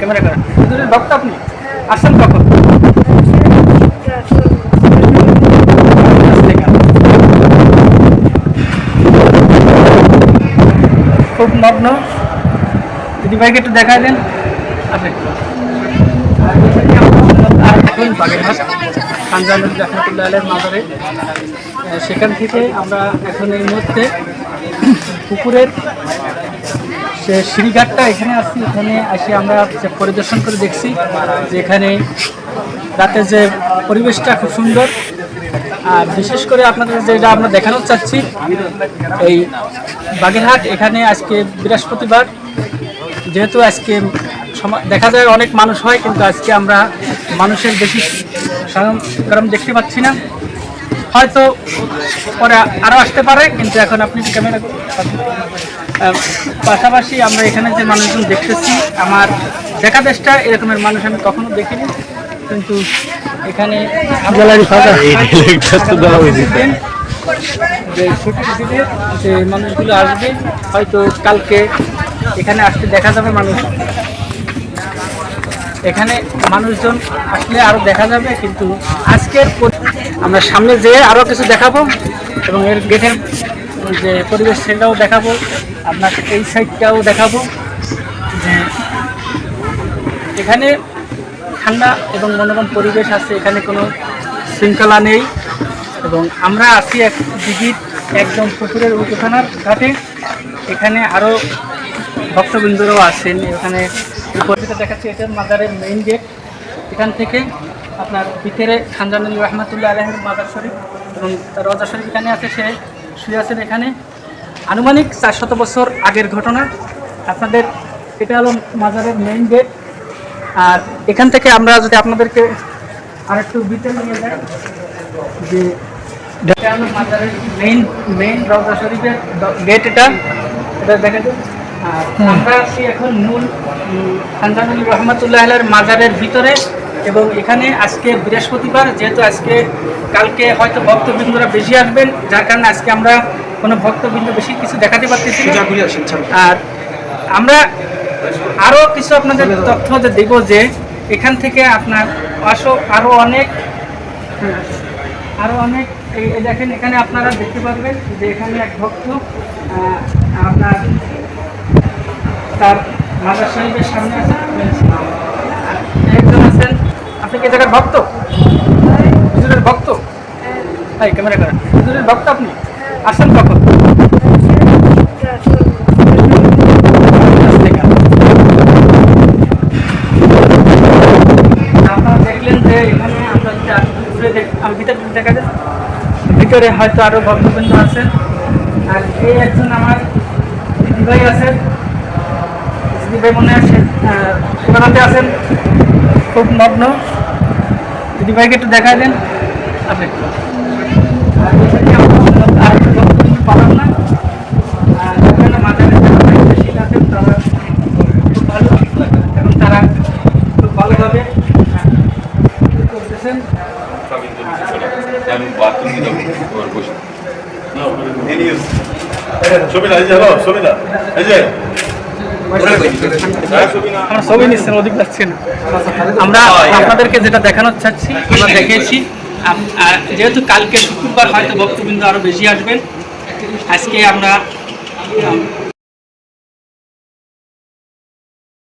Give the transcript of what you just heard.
Camera করেন। হুজুরের ভক্ত আপনি? আসছেন কখন খুব নগ্ন দিদি ভাইকে একটু দেখাই দেন, আসেন। মাজারে। সেখান থেকে আমরা এখন এই মুহূর্তে পুকুরের সে সিঁড়িঘাটটা এখানে আসছি, এখানে আসি আমরা যে পরিদর্শন করে দেখছি যে এখানে রাতে যে পরিবেশটা খুব সুন্দর। আর বিশেষ করে আপনাদের যেটা আমরা দেখানো চাচ্ছি, এই বাগেরহাট, এখানে আজকে বৃহস্পতিবার। যেহেতু আজকে দেখা যায় অনেক মানুষ হয়, কিন্তু আজকে আমরা মানুষের বেশি গরম দেখতে পাচ্ছি না। হয়তো পরে আরও আসতে পারে কিন্তু এখন আপনি ক্যামেরা পাশাপাশি আমরা এখানে যে মানুষজন দেখতেছি আমার দেখা দেশটা এরকমের মানুষ আমি কখনো দেখিনি কিন্তু এখানে যে ছুটির দিনে যে মানুষগুলো আসবে হয়তো কালকে এখানে আসতে দেখা যাবে মানুষ। এখানে মানুষজন আসলে আরও দেখা যাবে কিন্তু আজকের আমরা সামনে যেয়ে আরও কিছু দেখাবো এবং এর গেটের যে পরিবেশ সেটাও দেখাবো। আপনার এই সাইডটাও দেখাবো। যে এখানে ঠান্ডা এবং মনোরম পরিবেশ আছে, এখানে কোনো শৃঙ্খলা নেই। এবং আমরা আছি এক দিঘির, একদম পুকুরের উঠোখানার ঘাটে। এখানে আরও ভক্তবৃন্দরাও আছেন। এখানে দেখাচ্ছে এটা মাজারের মেইন গেট এখান থেকে আপনার ভিতরে খানজানুল রহমাতুল্লাহ আলহের মাদার শরীফ এবং তার রজা শরীফ এখানে আছে সে শুয়ে আছেন এখানে। আনুমানিক চারশত বছর আগের ঘটনা। আপনাদের এটা হলো মাজারের মেইন গেট আর এখান থেকে আমরা যদি আপনাদেরকে আরেকটু ভিতরে নিয়ে যাই যে এটা হলো মাজারের মেইন মেইন রওজা শরীফের গেট এটা। এটা দেখা যায় আর আমরা আছি এখন মূল খানজানুল রহমতুল্লাহ আলের মাজারের ভিতরে। এবং এখানে আজকে বৃহস্পতিবার যেহেতু আজকে কালকে হয়তো ভক্তবৃন্দরা বেশি আসবেন যার কারণে আজকে আমরা কোনো ভক্তবৃন্দ বেশি কিছু দেখাতে পারতেছি। আর আমরা আরও কিছু আপনাদের তথ্য দেব যে এখান থেকে আপনার আসো আরও অনেক আরও অনেক এই দেখেন এখানে আপনারা দেখতে পারবেন যে এখানে এক ভক্ত আপনার তার মাদার সাহেবের সামনে আছে আপনি কি জায়গার ভক্ত? হুজুরের ভক্ত? হাই ক্যামেরা করেন। হুজুরের ভক্ত আপনি? আসেন কখন আর ভিতরে হয়তো আরও ভক্তবৃন্দ আছেন। আর এই একজন আমার দিদিভাই আছেন। দিদিভাই মনে আছে কোরআনাতে আছেন। খুব নগ্ন দিদিভাইকে একটু দেখা দেন। আসেন আর এখানে আমরা আর একটু ভক্তবৃন্দ পালাম না আর এখানে মাঝারে যারা ভাই বেশি আছেন তারা খুব তারা খুব ভালোভাবে করতেছেন আমি বাথরুম দিয়ে যাব তোমার বসে ছবি না এই যে হ্যালো ছবি না এই যে আমরা সবই নিচ্ছেন অধিক যাচ্ছে না। আমরা আপনাদেরকে যেটা দেখানোর চাচ্ছি আমরা দেখেছি যেহেতু কালকে শুক্রবার হয়তো ভক্তবৃন্দ আরও বেশি আসবেন। আজকে আমরা আম,